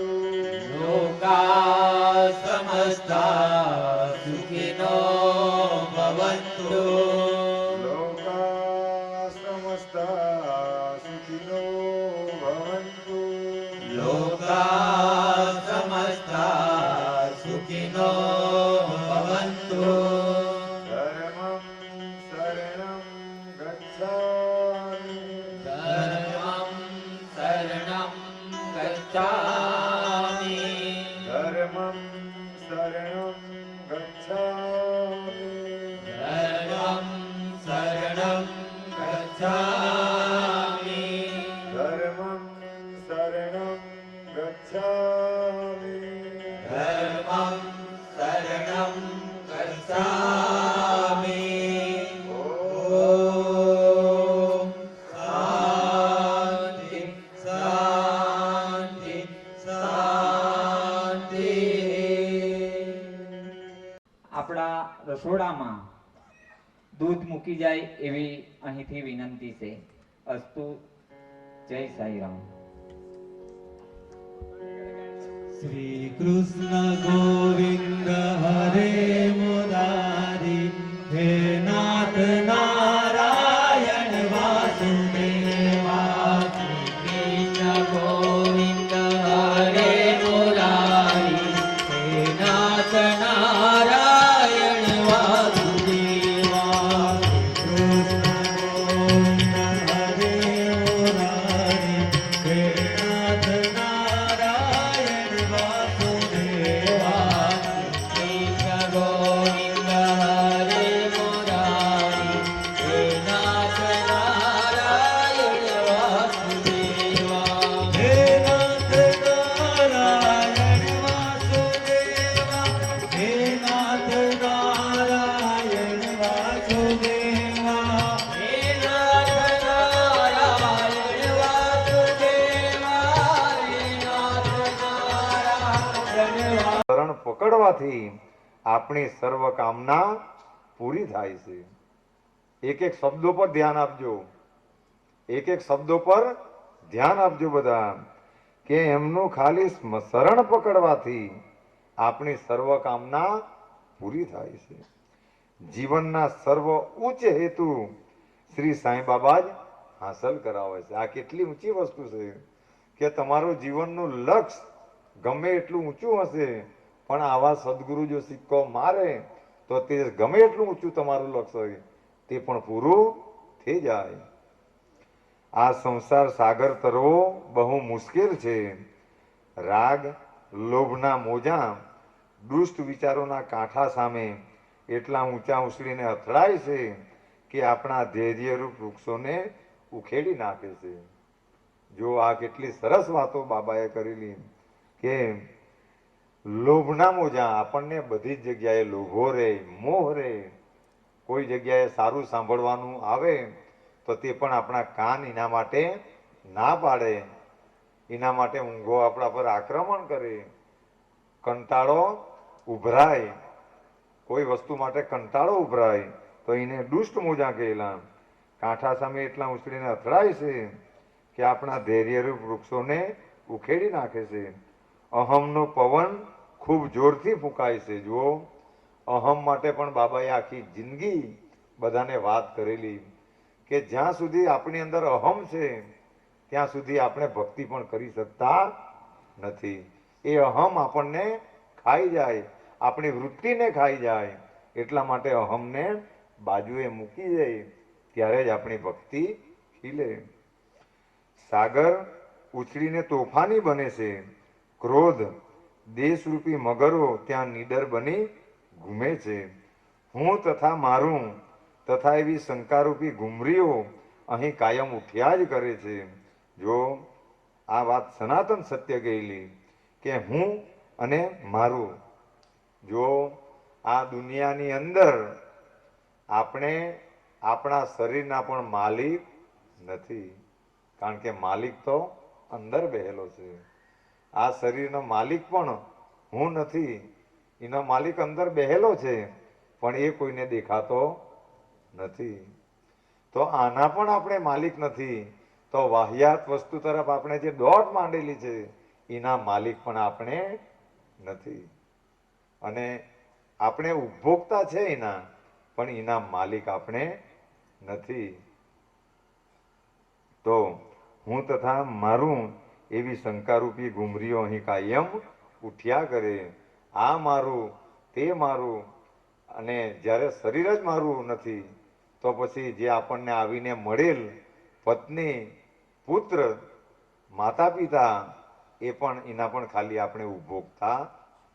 ભવન્તુ લોકા શરણં ગચ્છામિ આપણા રસોડામાં દૂધ મૂકી જાય એવી અહીંથી વિનંતી છે. અસ્તુ, જય સાઈરામ. શ્રી કૃષ્ણ ગોવિંદ હરે મુરારી, હે પકડવાથી આપણી સર્વ કામના પૂરી થાય છે. એક એક શબ્દો પર ધ્યાન આપજો. એક એક શબ્દો પર ધ્યાન આપજો બધા, કે એમનું ખાલી શરણ પકડવાથી આપણી સર્વ કામના પૂરી થાય છે. જીવનના સર્વ ઉચ્ચ હેતુ શ્રી સાંઈ બાબા જ હાંસલ કરાવે છે. આ કેટલી ઊંચી વસ્તુ છે કે તમારું જીવનનું લક્ષ્ય ગમે એટલું ઊંચું હશે પણ આવા સદગુરુ જો સિક્કો મારે, તો તે ગમે એટલું ઊંચું તમારું લક્ષ્ય હોય, તે પણ પૂરું થઈ જાય. આ સંસાર સાગર તરવો બહુ મુશ્કેલ છે. રાગ, લોભના મોજા, દુષ્ટ વિચારોના કાંઠા સામે એટલા ઊંચા ઉછળીને અથડાય છે કે આપણા ધૈર્યરૂપ વૃક્ષોને ઉખેડી નાખે છે. જો આ કેટલી સરસ વાતો બાબાએ કરેલી, કે લોભના મોજા આપણને બધી જ જગ્યાએ લોભો રે, મોહ રે, કોઈ જગ્યાએ સારું સાંભળવાનું આવે, તો તે પણ આપણા કાન એના માટે ના પાડે. એના માટે ઊંઘો આપણા પર આક્રમણ કરે. કંટાળો ઉભરાય. કોઈ વસ્તુ માટે કંટાળો ઉભરાય, તો એને દુષ્ટ મોજા કહેલા કાંઠા સામે એટલા ઉછળીને અથડાય છે કે આપણા ધૈર્યરૂપ વૃક્ષોને ઉખેડી નાખે છે. અહમનો પવન ખૂબ જોરથી ફૂંકાય છે, જુઓ. અહમ માટે પણ બાબાએ આખી જિંદગી બધાને વાત કરેલી કે જ્યાં સુધી આપણી અંદર અહમ છે, ત્યાં સુધી આપણે ભક્તિ પણ કરી શકતા નથી. એ અહમ આપણને ખાઈ જાય, આપણી વૃત્તિને ખાઈ જાય, એટલા માટે અહમને બાજુએ મૂકી જાય ત્યારે જ આપણી ભક્તિ ખીલે. સાગર ઉછળીને તોફાની બને છે. ક્રોધ, દેશરૂપી મગરો ત્યાં નીડર બની ઘૂમે છે. હું તથા મારું, તથા એવી શંકારૂપી ઘુમરીઓ અહીં કાયમ ઉઠ્યા જ કરે છે. જો આ વાત સનાતન સત્ય ગયેલી કે હું અને મારું, જો આ દુનિયાની અંદર આપણે આપણા શરીરના પણ માલિક નથી. કારણ કે માલિક તો અંદર બેહેલો છે. આ શરીરનો માલિક પણ હું નથી. એનો માલિક અંદર બેહેલો છે, પણ એ કોઈને દેખાતો નથી. તો આના પણ આપણે માલિક નથી. તો વાહિયાત વસ્તુ તરફ આપણે જે દોટ માંડેલી છે, એના માલિક પણ આપણે નથી. અને આપણે ઉપભોક્તા છે એના, પણ એના માલિક આપણે નથી. તો હું તથા મારું એવી શંકારૂપી ગુમરીઓ અહીં કાયમ ઉઠ્યા કરે. આ મારું, તે મારું અને જ્યારે શરીર જ મારું નથી, તો પછી જે આપણને આવીને મળેલ પત્ની, પુત્ર માતા પિતા એ પણ એના પણ ખાલી આપણે ઉપભોગતા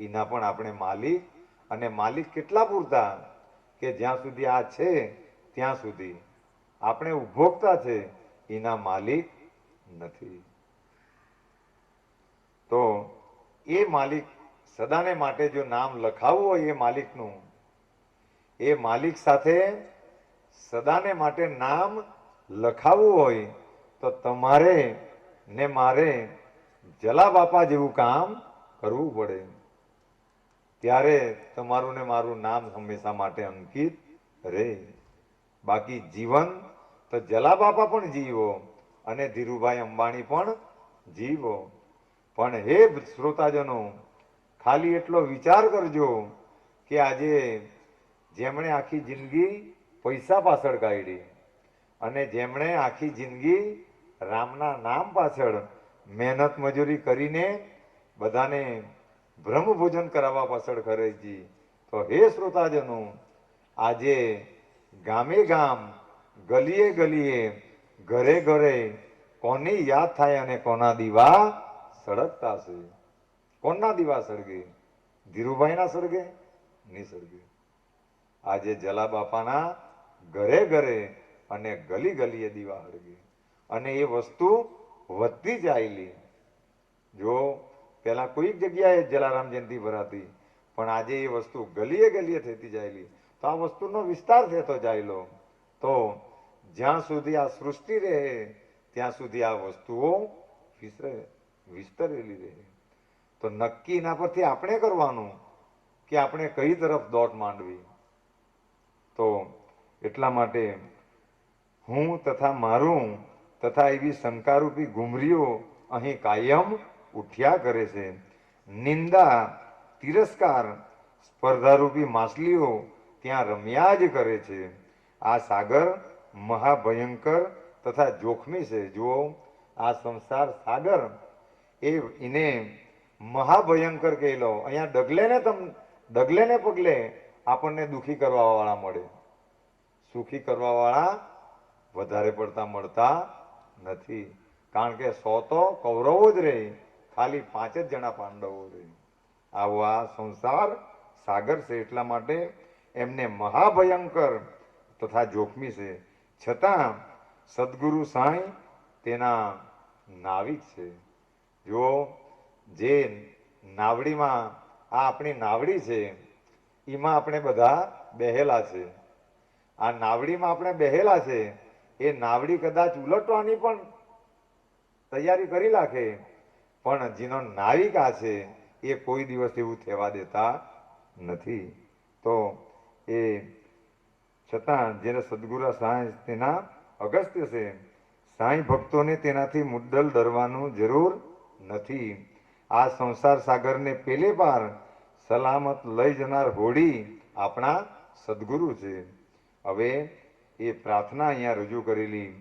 એના પણ આપણે માલિક અને માલિક કેટલા પૂરતા કે જ્યાં સુધી આ છે, ત્યાં સુધી. આપણે ઉપભોગતા છે, એના માલિક નથી. તો એ માલિક સદાને માટે જો નામ લખાવવું હોય એ માલિકનું, એ માલિક સાથે સદાને માટે નામ લખાવવું હોય, તો તમારે ને મારે જલા બાપા જેવું કામ કરવું પડે. ત્યારે તમારું ને મારું નામ હંમેશા માટે અંકિત રહે. બાકી જીવન તો જલા બાપા પણ જીવો અને ધીરુભાઈ અંબાણી પણ જીવો. પણ હે શ્રોતાજનો, ખાલી એટલો વિચાર કરજો કે આજે જેમણે આખી જિંદગી પૈસા પાછળ કાઢી અને જેમણે આખી જિંદગી રામના નામ પાછળ મહેનત મજૂરી કરીને બધાને બ્રહ્મભોજન કરાવવા પાછળ ખરેજી તો હે શ્રોતાજનો, આજે ગામે ગામ ગલીએ ગલીએ, ઘરે ઘરે કોની યાદ થાય અને કોના દીવા? સળગતા છે કોના દીવા સળગે? ધીરુભાઈના સળગે? નહીં સળગે. આજે જલા બાપાના ઘરે ઘરે અને ગલી ગલીએ દીવા સળગે અને એ વસ્તુ વધતી જાયેલી. જો પેલા કોઈક જગ્યાએ જલારામ જયંતિ ભરાતી પણ આજે એ વસ્તુ ગલીએ ગલીએ થતી જાયેલી, તો આ વસ્તુનો વિસ્તાર થતો જાયેલો. તો જ્યાં સુધી આ સૃષ્ટિ રહે, ત્યાં સુધી આ વસ્તુઓ વિસ્તરે વિસ્તરેલી રહે તો નક્કી એના પરથી આપણે કરવાનું કે આપણે કઈ તરફ દોટ માંડવી? તો એટલા માટે હું તથા મારું તથા એવી શંકારૂપી ગુમરીઓ અહીં કાયમ ઉઠ્યા કરે છે. નિંદા, તિરસ્કાર, સ્પર્ધારૂપી માછલીઓ ત્યાં રમ્યા જ કરે છે. આ સાગર મહાભયંકર તથા જોખમી છે. જુઓ, આ સંસાર સાગર એ એને મહાભયંકર કહેલો. અહીંયા ડગલે ને તમ ડગલે ને પગલે આપણને દુખી કરવા વાળા મળે. સુખી કરવા વાળા વધારે પડતા મળતા નથી. કારણ કે સો તો કૌરવો જ રહે, ખાલી પાંચ જ જણા પાંડવો રહે. આવો આ સંસાર સાગર છે એટલા માટે એમને મહાભયંકર તથા જોખમી છે. છતાં સદગુરુ સાંઈ તેના નાવિક છે. જો જે નાવડીમાં આ આપણી નાવડી છે, એમાં આપણે બધા બેહેલા છે. આ નાવડીમાં આપણે બેહેલા છે, એ નાવડી કદાચ ઉલટવાની પણ તૈયારી કરી નાખે, પણ જેનો નાવિકા છે, એ કોઈ દિવસ એવું થવા દેતા નથી. તો એ છતાં જેને સદગુરુ સાંઈ તેના અગસ્ત્ય છે, સાંઈ ભક્તોને તેનાથી મુદ્દલ ધરવાનું જરૂર નથી. આ સંસાર સાગરને પેલે પાર સલામત લઈ જનાર હોડી આપણા સદગુરુ છે. હવે એ પ્રાર્થના અહીંયા રજૂ કરેલી.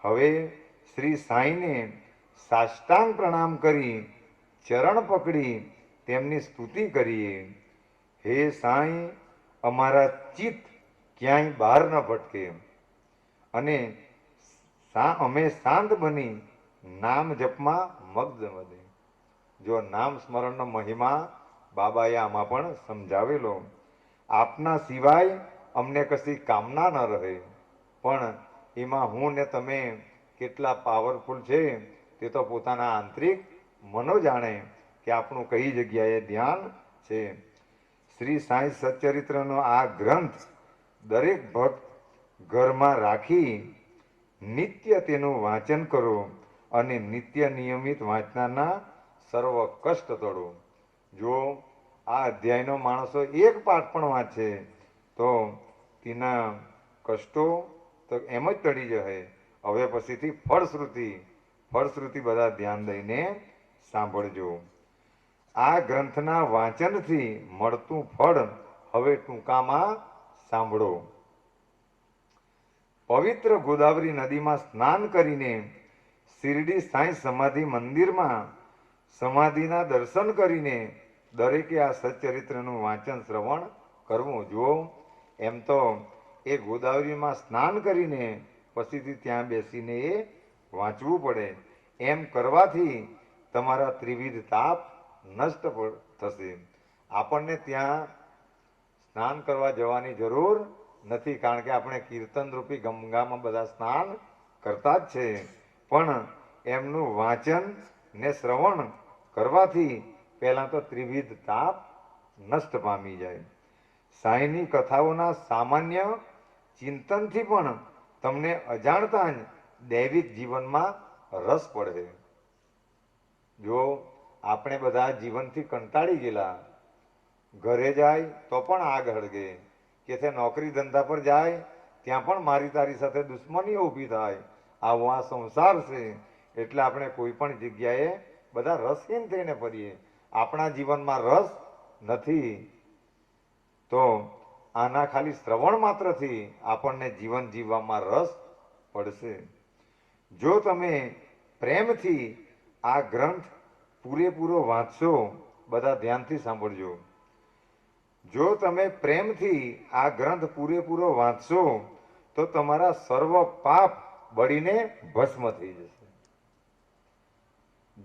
હવે શ્રી સાંઈને સાષ્ટાંગ પ્રણામ કરી, ચરણ પકડી, તેમની સ્તુતિ કરીએ. હે સાંઈ, અમારા ચિત્ત ક્યાંય બહાર ન ભટકે. અને અમે શાંત બની નામ જપમાં મગ્ન વધે. જો નામ સ્મરણનો મહિમા બાબાએ આમાં પણ સમજાવેલો. આપના સિવાય અમને કશી કામના ન રહે. પણ એમાં હું ને તમે કેટલા પાવરફુલ છે તે તો પોતાના આંતરિક મનો જાણે કે આપણું કઈ જગ્યાએ ધ્યાન છે. શ્રી સાંઈ સચ્ચરિત્રનો આ ગ્રંથ દરેક ભક્ત ઘરમાં રાખી નિત્ય તેનું વાંચન કરો. અને નિત્ય નિયમિત વાંચનારના સર્વ કષ્ટ તળો જો આ અધ્યાયનો માણસો એક પાઠ પણ વાંચે, તો તેના કષ્ટો તો એમ જ ટળી જશે. હવે પછીથી ફળશ્રુતિ ફળશ્રુતિ બધા ધ્યાન દઈને સાંભળજો. આ ગ્રંથના વાંચનથી મળતું ફળ હવે ટૂંકામાં સાંભળો. પવિત્ર ગોદાવરી નદીમાં સ્નાન કરીને શિરડી સાંઈ સમાધિ મંદિરમાં સમાધિના દર્શન કરીને દરેકે આ સચ્ચરિત્રનું વાંચન શ્રવણ કરવું જુઓ. એમ તો એ ગોદાવરીમાં સ્નાન કરીને પછીથી ત્યાં બેસીને એ વાંચવું પડે. એમ કરવાથી તમારા ત્રિવિધ તાપ નષ્ટ થશે. આપણને ત્યાં સ્નાન કરવા જવાની જરૂર નથી, કારણ કે આપણે કીર્તન રૂપી ગંગામાં બધા સ્નાન કરતા જ છે. પણ એમનું વાંચન ને શ્રવણ કરવાથી પહેલાં તો ત્રિવિધ તાપ નષ્ટ પામી જાય. સાંઈની કથાઓના સામાન્ય ચિંતનથી પણ તમને અજાણતા જ દૈવિક જીવનમાં રસ પડે. જો આપણે બધા જીવનથી કંટાળી ગયેલા, ઘરે જાય તો પણ આગ હળગે કે તે નોકરી ધંધા પર જાય, ત્યાં પણ મારી તારી સાથે દુશ્મનીઓ ઊભી થાય. આવો આ સંસાર છે. એટલે આપણે કોઈ પણ જગ્યાએ બધા રસહીન થઈને ફરીએ. આપણા જીવનમાં રસ નથી. તો આના ખાલી શ્રવણ માત્રથી આપણને જીવન જીવવામાં રસ પડશે. જો તમે પ્રેમથી આ ગ્રંથ પૂરેપૂરો વાંચશો, બધા ધ્યાનથી સાંભળજો. જો તમે પ્રેમથી આ ગ્રંથ પૂરેપૂરો વાંચશો, તો તમારા સર્વ પાપ બળીને ભસ્મ થઈ જશે.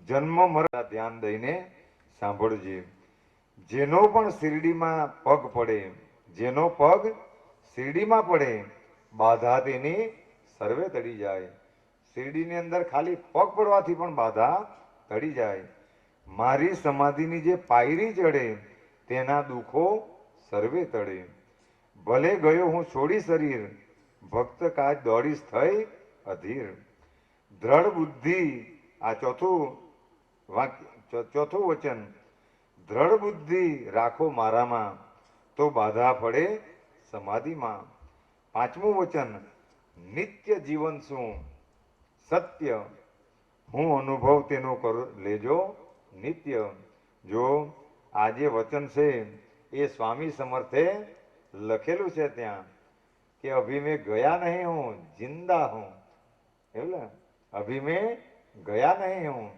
જન્મ મરતા ધ્યાન દઈને સાંભળજે. જેનો પણ શિરડીમાં પગ પડે, જેનો પગ શિરડીમાં પડે, બાધા તેની સર્વે તડી જાય. શિરડીની અંદર ખાલી પગ પડવાથી પણ બાધા તડી જાય. મારી સમાધિની જે પાયરી ચડે, તેના દુઃખો સર્વે તળે. ભલે ગયો હું છોડી શરીર, ભક્ત કાજ દોડીશ થઈ અધીર. દ્રઢ બુદ્ધિ, આ ચોથું વાક્ય ચોથું વચન, દ્રઢ બુદ્ધિ રાખો મારામાં, તો બાધા પડે સમાધિમાં. પાંચમું વચન, નિત્ય જીવન શું? સત્ય. હું અનુભવ તેનો કર, લેજો નિત્ય. જો આ જે વચન છે, એ સ્વામી સમર્થે લખેલું છે ત્યાં, કે અભી મેં ગયા નહીં હું, જિંદા હું. એવું અભી મેં ગયા નહીં હું,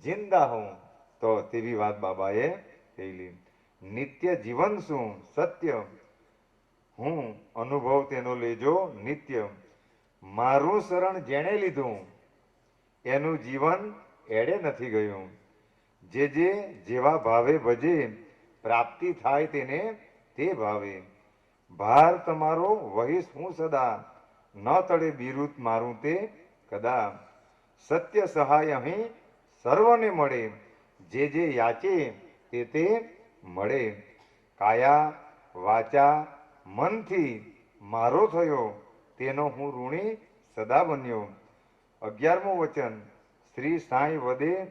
જિંદા હું. તો તેવી વાત બાબાએ કહેલી, નિત્ય જીવન શું? સત્ય. હું અનુભવ તેનો લેજો નિત્ય. મારું શરણ જેણે લીધું, એનું જીવન એડે નથી ગયું. જે જે જેવા ભાવે ભજે, પ્રાપ્તિ થાય તેને તે ભાવે. ભાર તમારો વહીશ હું સદા. ન તળે બિરુદ મારું તે કદા સત્ય સહાય અહીં સર્વને મળે. જે જે યાચે તે તે મળે. કાયા, વાચા, મનથી મારો થયો. તેનો હું ઋણી સદા બન્યો. અગિયારમું વચન. શ્રી સાંઈ વદે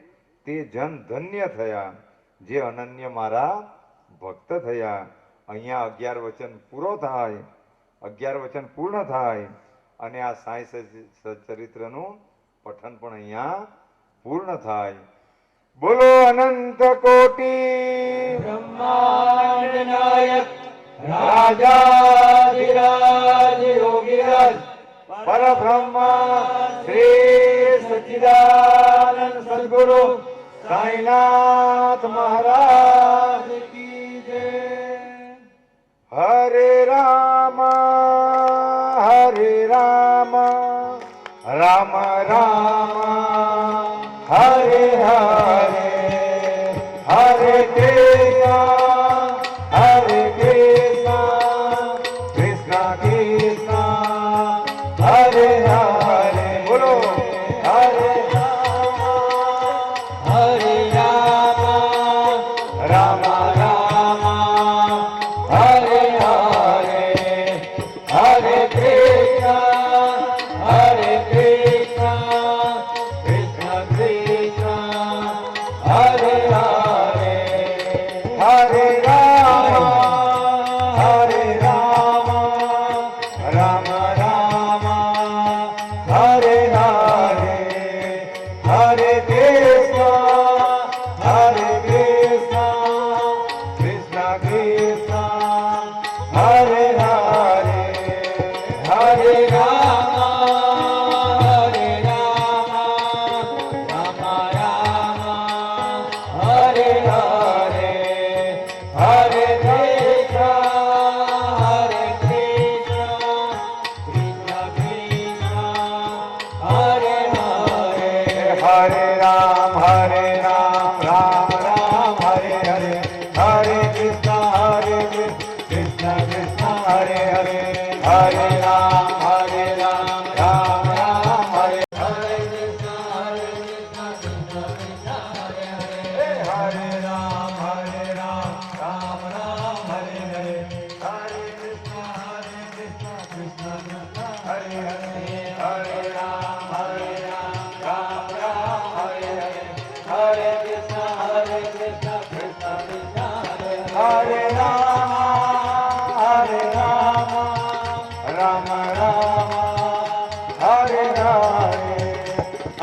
તે જન ધન્ય થયા. જે અનન્ય મારા ભક્ત થયા. અહીંયા અગિયાર વચન પૂરો થાય. અગિયાર વચન પૂર્ણ થાય. અને આ સાંઈ સચ- સચરિત્રનું પઠન પણ અહીંયા પૂર્ણ થાય. બોલો અનંત કોટી. બ્રહ્માંડ નાયક, રાજાધિરાજ, યોગીરાજ, પરબ્રહ્મ, શ્રી સચિદાનંદ સદગુરુ, સાંઈનાથ મહારાજ. કૃષ્ણ હરે